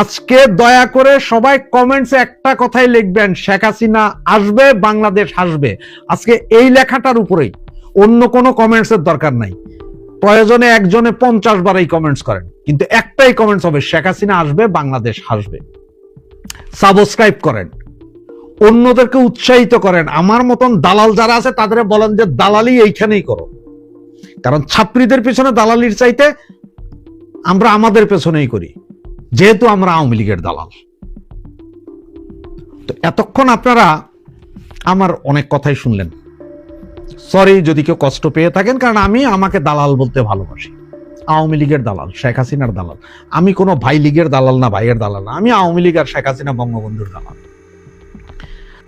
আজকে দয়া করে সবাই কমেন্টসে একটা কথাই লিখবেন, শেখ হাসিনা আসবে, বাংলাদেশ আসবে। আজকে এই লেখাটার উপরেই, অন্য কোনো কমেন্টসের দরকার নাই। প্রয়োজনে একজনে পঞ্চাশ বার এই কমেন্টস করেন, কিন্তু একটাই কমেন্টস হবে, শেখ হাসিনা আসবে, বাংলাদেশ আসবে। সাবস্ক্রাইব করেন। অন্যদেরকে উৎসাহিত করেন। আমার মতন দালাল যারা আছে তাদের বলেন যে, দালালি এইখানেই করো। কারণ ছাত্রীদের পেছনে দালালির চাইতে আমরা আমাদের পেছনেই করি। যেহেতু আমরা আওয়ামী লীগের দালাল। তো এতক্ষণ আপনারা আমার অনেক কথাই শুনলেন। সরি যদি কেউ কষ্ট পেয়ে থাকেন, কারণ আমি আমাকে দালাল বলতে ভালোবাসি। আওয়ামী লীগের দালাল, শেখ হাসিনার দালাল। আমি কোনো ভাই লীগের দালাল না, ভাইয়ের দালাল না। আমি আওয়ামী লীগ আর শেখ হাসিনা বঙ্গবন্ধুর দালাল।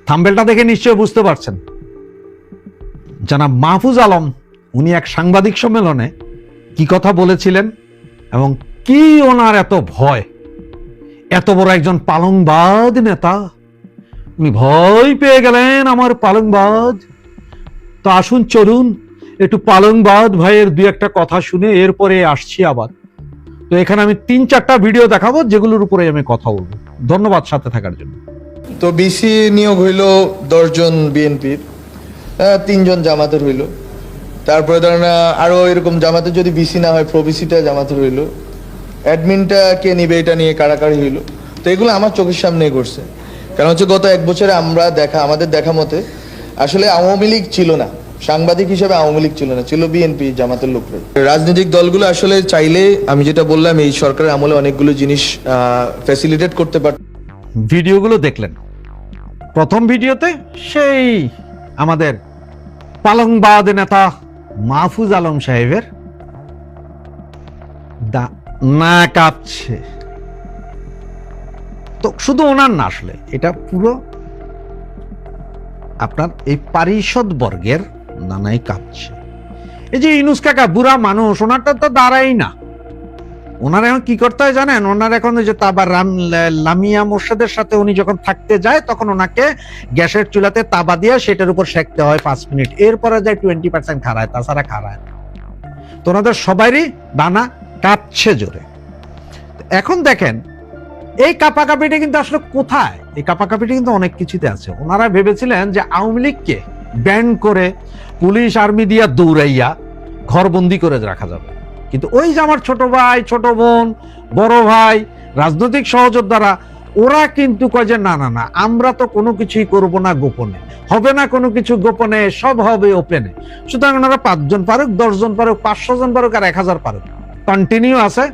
থাম্বেলটা দেখে নিশ্চয়ই বুঝতে পারছেন। জানাব মাহফুজ আলম, উনি এক সাংবাদিক সম্মেলনে কি কথা বলেছিলেন এবং কি ওনার এত ভয়? এত বড় একজন পালংবাদ নেতা? উনি ভয় পেয়ে গেলেন আমার পালংবাদ তো আসুন চলুন একটু পালংবাদ ভাইয়ের দুই একটা কথা শুনে এরপরে আসছি আবার। তো এখানে আমি তিন চারটা ভিডিও দেখাবো যেগুলোর উপরে আমি কথা বলব। ধন্যবাদ সাথে থাকার জন্য। তো বিসি নিয়োগ হইল দশজন বিএনপির তিনজন জামাতের হইল। তারপরে ধরেন আহ, আরও এরকম জামাতে যদি বিসি না হয় প্রবিসিটা জামাতের হইল। অ্যাডমিনটা কে নিবে এটা নিয়ে কাড়াকাড়ি হইল। তো এগুলো আমার চোখের সামনে করছে কারণ হচ্ছে গত এক বছরে আমরা দেখা, আমাদের দেখা মতে আসলে আওয়ামী লীগ ছিল না। সাংবাদিক হিসেবে আওয়ামী লীগ ছিল না, ছিল বিএনপি জামাতের লোকরা রাজনৈতিক দলগুলো আসলে চাইলে, আমি যেটা বললাম, এই সরকারের আমলে অনেকগুলো জিনিস ফ্যাসিলিটেট করতে পারত ভিডিওগুলো দেখলেন। প্রথম ভিডিওতে সেই আমাদের পালংবাদ নেতা মাহফুজ আলম সাহেবের দা না কাঁপছে। তো শুধু ওনার না আসলে, এটা পুরো আপনার এই পারিষদ বর্গের নানাই কাঁপছে। এই যে ইনুস কাকা, বুড়া মানুষ, ওনারটা তো দাঁড়াই না। ওনার এখন কি করতে হয় জানেন? ওনার এখন যে তাবা রাম লামিয়া মোর্শেদের সাথে উনি যখন থাকতে যায়, তখন ওনাকে গ্যাসের চুলাতে তাবা দিয়ে সেটার উপর সেকতে হয় পাঁচ মিনিট। এরপরে যায় টোয়েন্টি পার্সেন্ট খারায় তাছাড়া খারায় তো ওনাদের সবারই দানা কাঁপছে জোরে। এখন দেখেন, এই কাপাকাপিটা কিন্তু আসলে কোথায়? এই কাপাকাপিটা কিন্তু অনেক কিছুতে আছে। ওনারা ভেবেছিলেন যে আওয়ামী লীগকে ব্যান করে পুলিশ, আর্মি দিয়া দৌড়াইয়া ঘরবন্দি করে রাখা যাবে। কিন্তু ওই যে আমার ছোট ভাই, ছোট বোন, বড় ভাই, রাজনৈতিক সহযোদ্ধারা, ওরা কিন্তু কয় যে, না না না, আমরা তো কোনো কিছুই করব না গোপনে। হবে না কোনো কিছু গোপনে, সব হবে ওপেনে সুতরাং ওনারা পাঁচজন পারুক, দশজন পারুক, পাঁচশো জন পারুক আর এক হাজার পারুক কন্টিনিউ আছে,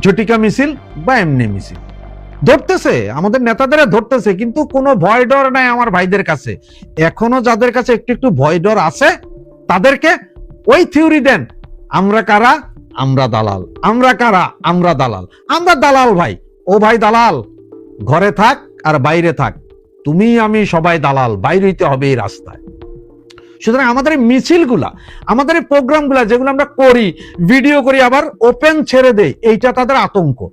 ঝটিকা মিছিল বা এমনি মিছিল। ধরতেছে, আমাদের নেতাদের ধরতেছে, কিন্তু কোনো ভয় ডর নাই আমার ভাইদের কাছে। এখনও যাদের কাছে একটু একটু ভয় ডর আছে, তাদেরকে ওই থিওরি দেন, আমরা কারা? আমরা দালাল। আমরা কারা? আমরা দালাল। আমরা দালাল ভাই। ও ভাই দালাল, ঘরে থাক আর বাইরে থাক। তুমি আমি সবাই দালাল, বাইরে হইতে হবে এই রাস্তায়। সুতরাং আমাদের মিছিলগুলা, আমাদের প্রোগ্রামগুলা যেগুলো আমরা করি, ভিডিও করি, আবার ওপেন ছেড়ে দেই, এইটা তাদের আতঙ্ক।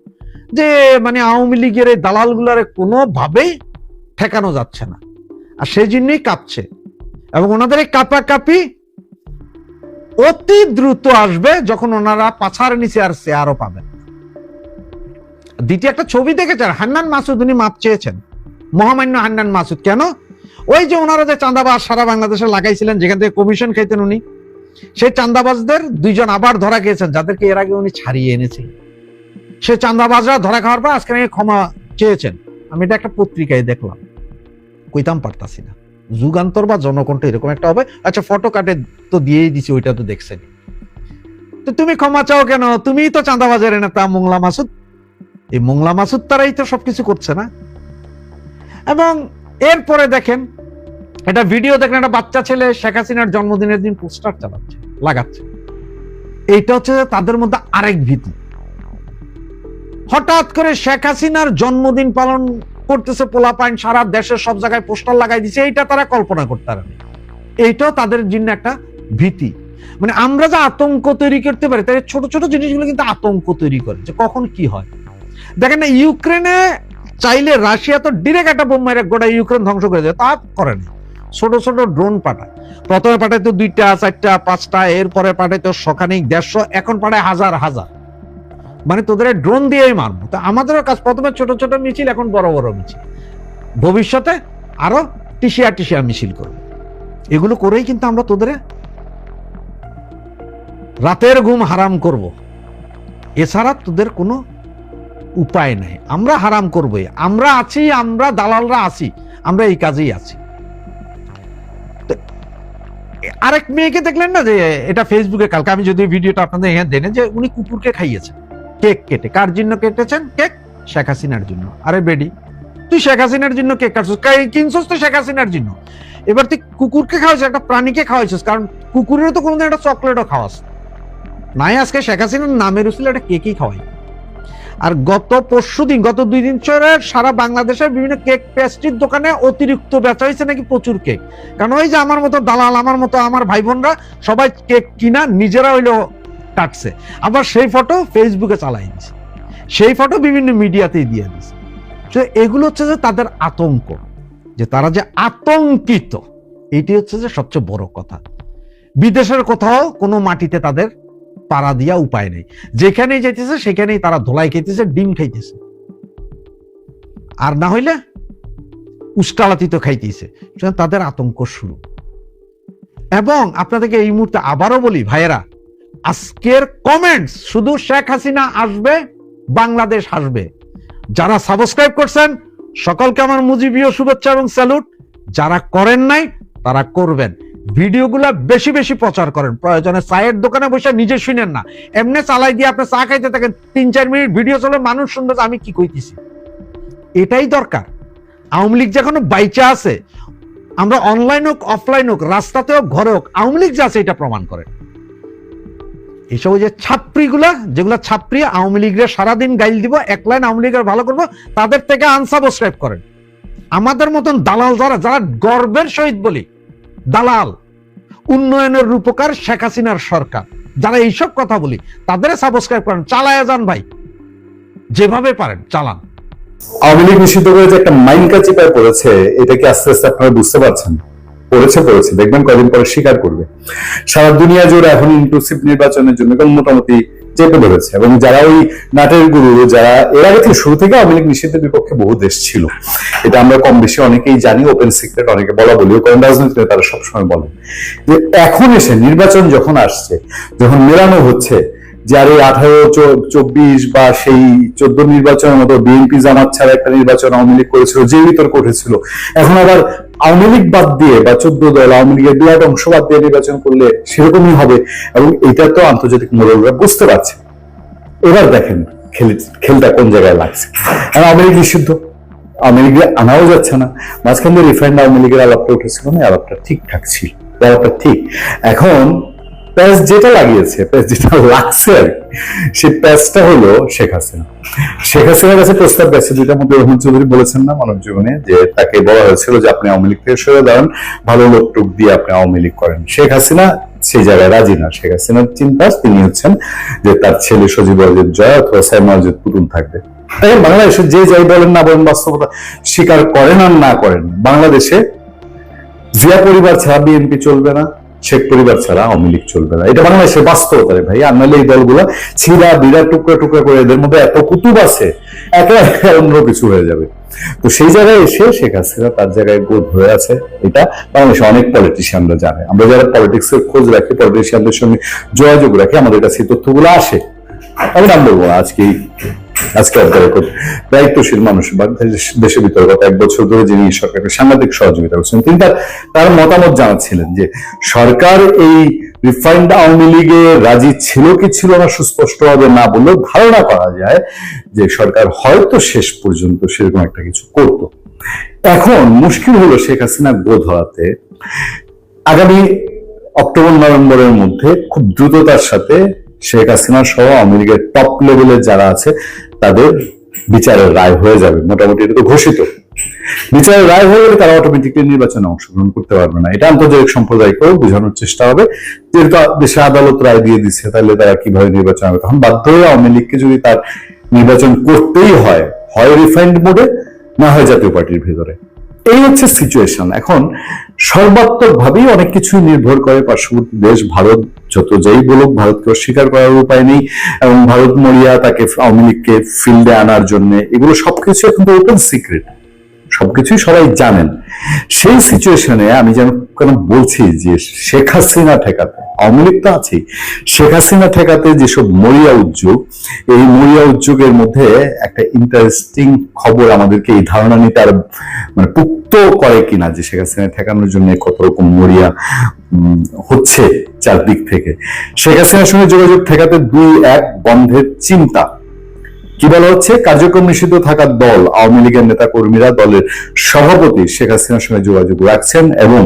যে মানে আওয়ামী লীগের এই দালালগুলার কোনোভাবেই ঠেকানো যাচ্ছে না। আর সেই জন্যই কাঁপছে। এবং ওনাদের এই কাপাকাপি অতি দ্রুত আসবে যখন ওনারা পাছার নিচে আর চেয়ারও পাবেন দ্বিতীয় একটা ছবি দেখেছেন? হান্নান মাসুদ, উনি মাপ চেয়েছেন। মহামান্য হান্নান মাসুদ। কেন? ওই যে ওনারা যে চাঁদাবাজ সারা বাংলাদেশে লাগাইছিলেন, যেখান থেকে কমিশন খাইতেন উনি, সেই চাঁদাবাজদের দুইজন আবার ধরা গিয়েছেন যাদেরকে এর আগে উনি ছাড়িয়ে এনেছেন সে চাঁদাবাজরা ধরা খাওয়ার পর আজকে নাকি ক্ষমা চেয়েছেন। আমি এটা একটা পত্রিকায় দেখলাম। কইতাম পারতাছি না। যুগান্তর বা জনকণ্ঠ এরকম একটা হবে। আচ্ছা ফটো কাটে তো দিয়েই দিছি, ওইটা তো দেখছেন। তো তুমি ক্ষমা চাও কেন? তুমিই তো চাঁদাবাজারের নেতা, মোংলা মাসুদ। এই মোংলা মাসুদ তারাই তো সবকিছু করছে না। এবং এরপরে দেখেন এটা ভিডিও দেখেন, একটা বাচ্চা ছেলে শেখ হাসিনার জন্মদিনের দিন পোস্টার চালাচ্ছে, লাগাচ্ছে। এইটা হচ্ছে তাদের মধ্যে আরেক ভীতি। হঠাৎ করে শেখ হাসিনার জন্মদিন পালন করতেছে পোলাপাইন, সারা দেশের সব জায়গায় পোস্টার লাগাই দিছে, এইটা তারা কল্পনা করতে পারে না। এইটাও তাদের জন্য একটা ভীতি। মানে আমরা যে আতঙ্ক তৈরি করতে পারি, তাই ছোট ছোট জিনিসগুলো কিন্তু আতঙ্ক তৈরি করে যে কখন কি হয়। দেখেন না, ইউক্রেনে চাইলে রাশিয়া তো ডিরেক্ট একটা বোম মেরে গোটা ইউক্রেন ধ্বংস করে দেয়। তা করে না। ছোট ছোট ড্রোন পাঠায়। প্রথমে পাঠাইতো দুইটা, চারটা, পাঁচটা, এরপরে পাঠাইতো শখানিক দেড়শো, এখন পাঠায় হাজার হাজার। মানে তোদের ড্রোন দিয়েই মারবো। তা আমাদেরও কাজ, প্রথমে ছোট ছোট মিছিল, এখন বড় বড় মিছিল। ভবিষ্যতে আরও টিসিয়া টিসিয়া মিছিল করব। এগুলো করেই কিন্তু আমরা তোদের রাতের ঘুম হারাম করব। এছাড়া তোদের কোনো উপায় নাই। আমরা হারাম করবই। আমরা আছি, আমরা দালালরা আছি, আমরা এই কাজেই আছি। আরেক মেয়েকে দেখলেন না যে, এটা ফেসবুকে কালকে আমি যদি ভিডিওটা আপনাদের এখানে দেনে, যে উনি কুকুরকে খাইয়েছেন। কেক কেটে। কার জন্য কেটেছেন? কেক শেখ হাসিনার জন্য। আরে বেডি, তুই শেখ হাসিনার জন্য কেক কাটছিস? কিনছিস তো শেখ হাসিনার জন্য? এবার তুই কুকুরকে খাওয়াইছিস, একটা প্রাণীকে খাওয়াইছিস, কারণ কুকুরেরও তো কোনোদিন একটা চকলেটও খাওয়াস। নাই আজকে শেখ হাসিনার নামের উচিলে একটা কেকই খাওয়াই। আর গত পরশু দিন, গত দুই দিন ধরে সারা বাংলাদেশের বিভিন্ন কেক পেস্ট্রির দোকানে অতিরিক্ত বেচা হয়েছে নাকি প্রচুর কেক? কারণ ওই যে আমার মতো দালাল, আমার মতো আমার ভাই বোনরা সবাই কেক কিনা নিজেরা হইল কাটছে। আবার সেই ফটো ফেসবুকে চালাই দিছে। সেই ফটো বিভিন্ন মিডিয়াতেই দিয়ে দিছে। তো এগুলো হচ্ছে যে তাদের আতঙ্ক, যে তারা যে আতঙ্কিত, এটি হচ্ছে যে সবচেয়ে বড় কথা। বিদেশের কোথাও কোনো মাটিতে তাদের পাড়া দিয়া উপায় নেই। যেখানেই যাইতেছে, সেখানেই তারা ধোলাই খাইতেছে, ডিম খাইতেছে। আর না হইলে উস্কালাতি তো খাইতেছে। তাদের আতঙ্ক শুরু। এবং আপনাদেরকে এই মুহূর্তে আবারও বলি, ভাইয়েরা, আজকের কমেন্টস শুধু শেখ হাসিনা আসবে, বাংলাদেশ আসবে। যারা সাবস্ক্রাইব করছেন, সকলকে আমার মুজিবীয় শুভেচ্ছা এবং স্যালুট যারা করেন নাই, তারা করবেন। ভিডিওগুলো বেশি বেশি প্রচার করেন। প্রয়োজনে চায়ের দোকানে বসে নিজে শুনেন না। এমনি চালাই দিয়ে আপনি চা খাইতে থাকেন, তিন চার মিনিট ভিডিও চলে, মানুষ শুনবে আমি কি কইতেছি। এটাই দরকার। আওয়ামী লীগ যখন বাইচা আছে, আমরা অনলাইন হোক অফলাইন হোক রাস্তাতে হোক, ঘরে হোক, আওয়ামী লীগ যা আছে এটা প্রমাণ করে। এইসব যে ছাত্রীগুলা, যেগুলা ছাত্রী আওয়ামী লীগের সারাদিন গাইল দিব, এক লাইন আওয়ামী লীগের ভালো করব, তাদের থেকে আনসাবস্ক্রাইব করেন। আমাদের মতন দালাল যারা যারা গর্বের সহিত বলি দালাল, উন্নয়নের রূপকার শেখ হাসিনার সরকার। যারা এইসব কথা বলি, তাদের সাবস্ক্রাইব করেন, চালায় যান ভাই। যেভাবে পারেন, চালান। আওয়ামী লীগ নিষিদ্ধ করে যে একটা মাইন কাচিপায় পড়েছে, এটা কি আস্তে আস্তে আপনারা বুঝতে পারছেন? পড়েছে পড়েছে। দেখবেন কদিন পরে স্বীকার করবে। সারা দুনিয়া জুড়ে এখন ইনক্লুসিভ নির্বাচনের জন্য এখন মোটামুটি চেপে ধরেছে। এবং যারা ওই নাটের গুরু, যারা এর আগে থেকে শুরু থেকে আওয়ামী লীগ নিষিদ্ধের বিপক্ষে বহু দেশ ছিল, এটা আমরা কম বেশি অনেকেই জানি ওপেন সিক্রেট অনেকে বলা বলিও করেন রাজনীতিতে তারা সবসময় বলেন। যে এখন এসে নির্বাচন যখন আসছে, যখন মেলানো হচ্ছে, যে আর এই আঠারো চব্বিশ বা সেই চোদ্দ নির্বাচনের মতো বিএনপি জামাত ছাড়া একটা নির্বাচন আওয়ামী লীগ করেছিল যে বিতর্ক উঠেছিল এখন আবার আওয়ামী লীগ বাদ দিয়ে বা চোদ্দ দল, আওয়ামী লীগের বিরাট অংশ বাদ দিয়ে নির্বাচন করলে সেরকমই হবে এবং এটা তো আন্তর্জাতিক মোড়লরা বুঝতে পারছে। এবার দেখেন খেল- খেলটা কোন জায়গায় লাগছে। আর আওয়ামী লীগ নিষিদ্ধ। আওয়ামী লীগে আনাও যাচ্ছে না। মাঝখান দিয়ে রিফাইন্ড আওয়ামী লীগের আলাপটা উঠেছিল না আলাপটা ঠিকঠাক ছিল। আলাপটা ঠিক। এখন প্যাচ যেটা লাগিয়েছে, প্যাচ যেটা লাগছে আর সেই প্যাচটা হলো শেখ হাসিনা। শেখ হাসিনার কাছে প্রস্তাব গেছে, যেটা মধ্যে রহমান চৌধুরী বলেছেন না মানব জীবনে, যে তাকে বলা হয়েছিল যে আপনি আওয়ামী লীগ থেকে সরে দাঁড়ান, ভালো লোক টুক দিয়ে আপনি আওয়ামী লীগ করেন। শেখ হাসিনা সেই জায়গায় রাজি না। শেখ হাসিনার চিন্তা তিনি হচ্ছেন যে তার ছেলে সজীব অজিত জয় অথবা সাইমা অজিত পুতুল থাকবে। তাই বাংলাদেশে যে যাই বলেন না বলেন, বাস্তবতা স্বীকার করেন আর না করেন, বাংলাদেশে জিয়া পরিবার ছাড়া বিএনপি চলবে না। শেখ পরিবার ছাড়া আওয়ামী লীগ চলবে না। এটা বাংলাদেশের বাস্তবতা রে ভাই। নাহলে এই দলগুলো ছিঁড়া, বিড়া, টুকরা টুকরা করে এদের মধ্যে এত কুতুব আছে, একে অন্য কিছু হয়ে যাবে। তো সেই জায়গায় এসে শেখ হাসিনা তার জায়গায় বোধ হয়ে আছে। এটা বাংলাদেশে অনেক পলিটিশিয়ানরা জানে। আমরা যারা পলিটিক্স এর খোঁজ রাখি পলিটিশিয়ানদের সঙ্গে যোগাযোগ রাখি, আমাদের কাছে তথ্যগুলো আসে। আমি নাম বলব আজকে আজকে দ্য দায়িত্বশীল মানুষ। দেশ- ভিতরে গত এক বছর ধরে যিনি সরকারকে সহযোগিতা করছেন, তিনি তার তার মতামত জানাচ্ছিলেন যে সরকার এই রিফাইন্ড আওয়ামী লীগে রাজি ছিল কি ছিল না সুস্পষ্টভাবে না বললেও ধারণা করা যায় যে সরকার হয়তো শেষ পর্যন্ত সেরকম একটা কিছু করত। এখন মুশকিল হলো শেখ হাসিনা গোধ হওয়াতে আগামী অক্টোবর, নভেম্বরের মধ্যে খুব দ্রুততার সাথে শেখ হাসিনা সহ লীগের টপ লেভেলের যারা আছে, তাদের বিচারের রায় হয়ে যাবে। মোটামুটি এটা তো ঘোষিত। বিচারের রায় হয়ে গেলে তারা অটোমেটিকলি নির্বাচনে অংশগ্রহণ করতে পারবে না। এটা আন্তর্জাতিক সম্প্রদায়কেও বোঝানোর চেষ্টা হবে। যেহেতু দেশে আদালত রায় দিয়ে দিচ্ছে, তাহলে তারা কীভাবে নির্বাচন হবে? তখন বাধ্য হয়ে আওয়ামী লীগকে যদি তার নির্বাচন করতেই হয় হয় রিফাইন্ড মোডে না হয় জাতীয় পার্টির ভেতরে। এই হচ্ছে সিচুয়েশন এখন সর্বাত্মক ভাবেই অনেক কিছুই নির্ভর করে পার্শ্ববর্তী দেশ, ভারত যত যেই বলুক ভারতকে অস্বীকার করার উপায় নেই। এবং ভারত মরিয়া তাকে আওয়ামী লীগকে ফিল্ডে আনার জন্য এগুলো সবকিছু এখন তো ওপেন সিক্রেট সবকিছুই সবাই জানেন। সেই সিচুয়েশনে আমি যেন কেন বলছি যে শেখ হাসিনা ঠেকাতে, আওয়ামী লীগ তো আছে শেখ হাসিনা ঠেকাতে যেসব মরিয়া উদ্যোগ, এই মরিয়া উদ্যোগের মধ্যে একটা ইন্টারেস্টিং খবর আমাদেরকে এই ধারণা নিতে আর মানে পুক্ত করে কিনা যে শেখ হাসিনা ঠেকানোর জন্য কত রকম মরিয়া হচ্ছে চারদিক থেকে। শেখ হাসিনার সঙ্গে যোগাযোগ ঠেকাতে দুই এক বন্ধের চিন্তা। কি বলা হচ্ছে? কার্যক্রম নিষিদ্ধ থাকা দল, আওয়ামী লীগের নেতা কর্মীরা দলের সভাপতি শেখ হাসিনার সঙ্গে যোগাযোগ রাখছেন এবং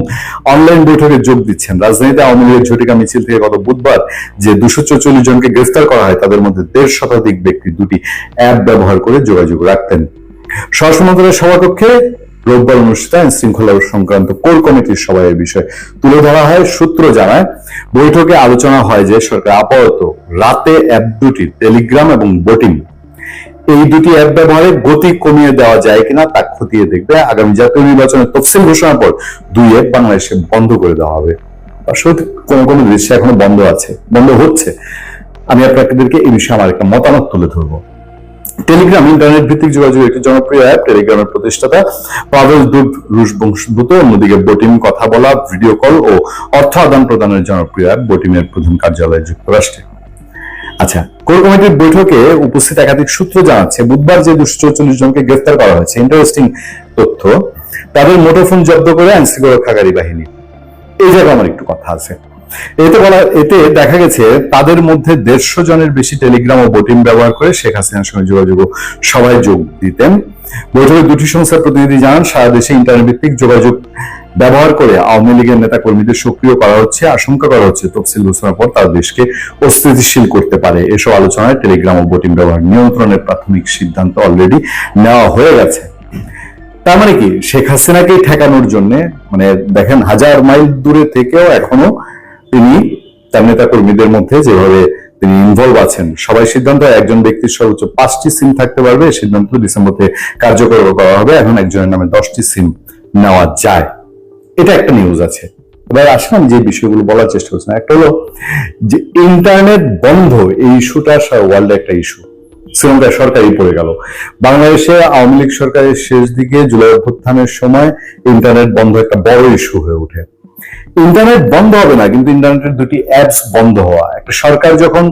অনলাইন বৈঠকে যোগ দিচ্ছেন। রাজধানীতে আওয়ামী লীগের ঝটিকা মিছিল থেকে গত বুধবার যে দুশো চৌচল্লিশ জনকে গ্রেফতার করা হয়, তাদের মধ্যে দেড় শতাধিক ব্যক্তি দুটি অ্যাপ ব্যবহার করে যোগাযোগ রাখতেন। স্বরাষ্ট্র মন্ত্রণালয়ের সভাকক্ষে রোববার অনুষ্ঠিত আইন শৃঙ্খলা সংক্রান্ত কোর কমিটির সভায় বিষয় তুলে ধরা হয়। সূত্র জানায়, বৈঠকে আলোচনা হয় যে সরকার আপাতত রাতে অ্যাপ দুটি টেলিগ্রাম এবং বোটিং এই দুটি অ্যাপ ব্যবহারে গতি কমিয়ে দেওয়া যায় কিনা তা খতিয়ে দেখবে আগামী জাতীয় নির্বাচনের তফসিল ঘোষণার পর দুই অ্যাপ বাংলাদেশে বন্ধ করে দেওয়া হবে। আসলে কোন কোন দৃশ্যে এখনও বন্ধ আছে, বন্ধ হচ্ছে। আমি আপনাদেরকে এই বিষয়ে আমার একটা মতামত তুলে ধরবো। টেলিগ্রাম, ইন্টারনেট ভিত্তিক যোগাযোগ একটি জনপ্রিয় অ্যাপ, টেলিগ্রামের প্রতিষ্ঠাতা পাভেল দুব রুশ বংশোদ্ভূত, অন্যদিকে বোটিং, কথা বলা, ভিডিও কল ও অর্থ আদান প্রদানের জনপ্রিয় অ্যাপ বোটিমের প্রধান কার্যালয় যুক্তরাষ্ট্রে। আচ্ছা কোর কমিটির বৈঠকে উপস্থিত একাধিক সূত্র জানাচ্ছে, বুধবার যে দুশো চৌচল্লিশ জনকে গ্রেফতার করা হয়েছে ইন্টারেস্টিং তথ্য। তাদের মুঠোফোন জব্দ করে আইন রক্ষাকারী বাহিনী। এই জায়গায় আমার একটু কথা আছে। এতে বলা এতে দেখা গেছে তাদের মধ্যে দেড়শো জনের বেশি টেলিগ্রাম ও বোটিং ব্যবহার করে শেখ হাসিনার সঙ্গে যোগাযোগ সবাই যোগ দিতেন। বৈঠকে দুটি সংস্থার প্রতিনিধি জানান, সারা দেশে ইন্টারনেট ভিত্তিক যোগাযোগ ব্যবহার করে আওয়ামী লীগের নেতা কর্মীদের সক্রিয় করা হচ্ছে, আশঙ্কা করা হচ্ছে তফসিল ঘোষণার পর তার দেশকে অস্থিতিশীল করতে পারে। এসব আলোচনায় টেলিগ্রাম ও বোটিং ব্যবহার নিয়ন্ত্রণের প্রাথমিক সিদ্ধান্ত অলরেডি নেওয়া হয়ে গেছে। তার মানে কি? শেখ হাসিনাকে ঠেকানোর জন্য মানে দেখেন, হাজার মাইল দূরে থেকেও এখনও তিনি তার নেতা কর্মীদের মধ্যে যেভাবে তিনি ইনভলভ আছেন, সবাই সিদ্ধান্ত একজন ব্যক্তির সর্বোচ্চ পাঁচটি সিম থাকতে পারবে সিদ্ধান্ত ডিসেম্বর থেকে কার্যকর করা হবে। এখন একজনের নামে দশটি সিম নেওয়া যায়। এটা একটা নিউজ আছে। এবার আসলাম যে বিষয়গুলো বলার চেষ্টা করছেন একটা হলো যে ইন্টারনেট বন্ধ, এই ইস্যুটা ওয়ার্ল্ডে একটা ইস্যু শ্রীলঙ্কায় সরকারই পড়ে গেল। বাংলাদেশে আওয়ামী লীগ সরকারের শেষ দিকে জুলাই অভ্যুত্থানের সময় ইন্টারনেট বন্ধ একটা বড় ইস্যু হয়ে ওঠে। ইন্টারনেট বন্ধ হবে না, কিন্তু ইন্টারনেটের দুটি অ্যাপস বন্ধ হওয়া। একটা সরকার যখন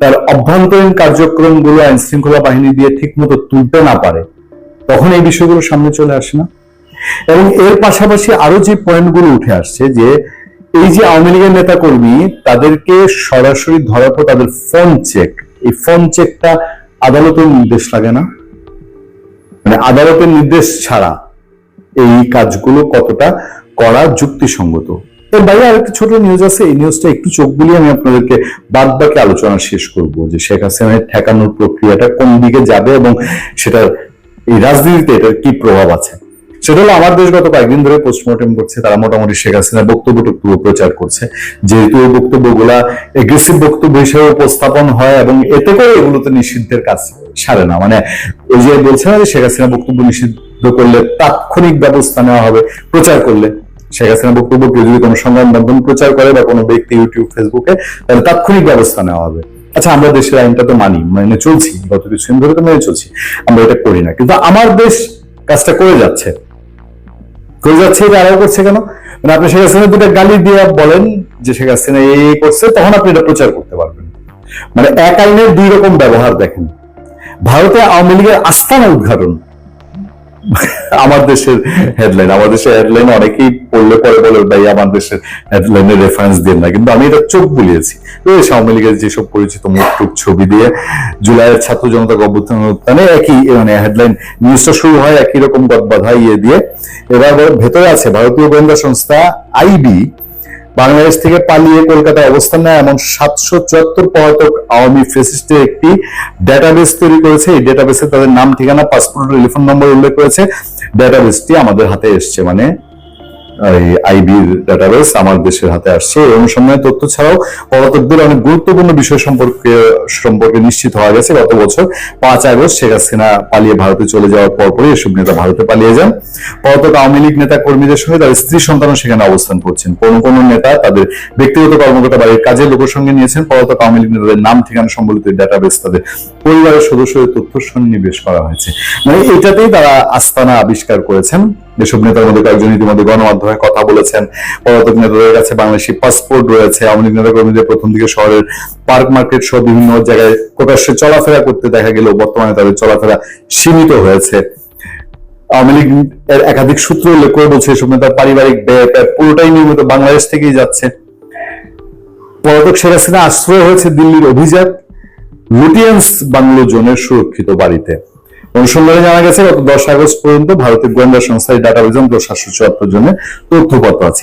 তার অভ্যন্তরীণ কার্যক্রমগুলো, আইন শৃঙ্খলা বাহিনী দিয়ে ঠিক মতো তুলতে না পারে, তখন এই বিষয়গুলো সামনে চলে আসে না। এবং এর পাশাপাশি আরও যে পয়েন্টগুলো উঠে আসছে, যে এই যে আওয়ামী লীগের নেতা কর্মী তাদেরকে সরাসরি ধরার তাদের ফোন চেক এই ফোন চেকটা আদালতের নির্দেশ লাগে না। মানে আদালতের নির্দেশ ছাড়া এই কাজগুলো কতটা করা যুক্তিসঙ্গত। এর বাইরে আরেকটা ছোট নিউজ আছে, এই নিউজটা একটু চোখ বুলিয়ে আমি আপনাদেরকে বাদ বাকি আলোচনা শেষ করব যে শেখ হাসিনার ঠেকানোর প্রক্রিয়াটা কোন দিকে যাবে এবং সেটা এই রাজনীতিতে এটার কি প্রভাব আছে। সেটা হলো আমার দেশ গত কয়েকদিন ধরে পোস্টমর্টম করছে, তারা মোটামুটি শেখ হাসিনার বক্তব্য টক্তব্য প্রচার করছে। যেহেতু ওই বক্তব্যগুলা এগ্রেসিভ বক্তব্য হিসেবে উপস্থাপন হয় এবং এতে করে এগুলোতে নিষিদ্ধের কাজ সারে না। মানে ওই যে বলছে না যে শেখ হাসিনা বক্তব্য নিষিদ্ধ করলে তাৎক্ষণিক ব্যবস্থা নেওয়া হবে, প্রচার করলে শেখ হাসিনা বক্তব্য, কেউ যদি কোনো সংবাদ মাধ্যম প্রচার করে বা কোনো ব্যক্তি ইউটিউব, ফেসবুকে, তাহলে তাৎক্ষণিক ব্যবস্থা নেওয়া হবে। আচ্ছা আমরা দেশের আইনটা তো মানি, মেনে চলছি, গত কিছুদিন ধরে তো মেনে চলছি, আমরা এটা করি না। কিন্তু আমার দেশ কাজটা করে যাচ্ছে। করে যাচ্ছে এটা আরও করছে কেন? মানে আপনি শেখ হাসিনা দুটো গালি দিয়ে বলেন যে শেখ হাসিনা এই করছে, তখন আপনি এটা প্রচার করতে পারবেন। মানে এক আইনের দুই রকম ব্যবহার দেখেন। ভারতে আওয়ামী লীগের আস্থানা উদ্ঘাটন আমার দেশের হেডলাইন আমার দেশের হেডলাইন অনেকেই পড়লে পরে বলে, ভাই, আমার দেশের হেডলাইনের রেফারেন্স দেন না। কিন্তু আমি এটা চোখ বুলিয়েছি। আওয়ামী লীগের যেসব পরিচিত মুখ ছবি দিয়ে জুলাইয়ের ছাত্র জনতা অভ্যুত্থান উত্থানে একই মানে হেডলাইন নিউজটা শুরু হয় একই রকম গদবাধা ইয়ে দিয়ে। এবার ভেতরে আছে ভারতীয় গোয়েন্দা সংস্থা আইবি বাংলাদেশ থেকে পালিয়ে কলকাতায় অবস্থান নেয় এমন সাতশো চুয়াত্তর পলাতক আওয়ামী ফেসিস্টের একটি ডেটাবেস তৈরি করেছে। এই ডেটাবেসে তাদের নাম, ঠিকানা পাসপোর্ট টেলিফোন নম্বর উল্লেখ করেছে। ডেটাবেসটি আমাদের হাতে এসছে মানে আইবির ডাটাবেস আমার দেশের হাতে আসছে। এই অনুসন্ধানের তথ্য ছাড়াও পলাতকদের অনেক গুরুত্বপূর্ণ বিষয় সম্পর্কে সম্পর্কে নিশ্চিত হওয়া গেছে। গত বছর পাঁচ আগস্ট শেখ হাসিনা পালিয়ে ভারতে চলে যাওয়ার পরপরই এসব নেতা ভারতে পালিয়ে যান। পলাতক আওয়ামী লীগ নেতা কর্মীদের সঙ্গে তার স্ত্রী সন্তানও সেখানে অবস্থান করছেন। কোন কোন নেতা তাদের ব্যক্তিগত কর্মকর্তা বাড়ির কাজের লোকের সঙ্গে নিয়েছেন। পলাতক আওয়ামী লীগ নেতাদের নাম ঠিকানা সম্বলিত ডাটাবেস তাদের পরিবারের সদস্যদের তথ্য সন্নিবেশ করা হয়েছে। মানে এটাতেই তারা আস্তানা আবিষ্কার করেছেন। এসব নেতার মধ্যে কয়েকজন ইতিমধ্যে গণমাধ্যমে কথা বলেছেন, পলাতক নেতাদের কাছে বাংলাদেশি পাসপোর্ট রয়েছে, আওয়ামী লীগ নেতা কর্মীদের প্রথম দিকে শহরের পার্ক মার্কেট সহ বিভিন্ন জায়গায় প্রকাশ্যে চলাফেরা করতে দেখা গেলেও বর্তমানে তাদের চলাফেরা সীমিত হয়েছে। আওয়ামী লীগ এর একাধিক সূত্র উল্লেখ করে বলছে, এসব নেতার পারিবারিক ব্যয় পুরোটাই নিয়মিত বাংলাদেশ থেকেই যাচ্ছে। পলাতক শেখ হাসিনা আশ্রয় হয়েছে দিল্লির অভিজাত লুটিয়ান্স বাংলো জোনের সুরক্ষিত বাড়িতে। অনুসন্ধানে জানা গেছে, গত দশ আগস্ট পর্যন্ত ভারতের গোয়েন্দা সংস্থার দশ সাতশো চুয়াত্তর জনের তথ্যপত্র আছে।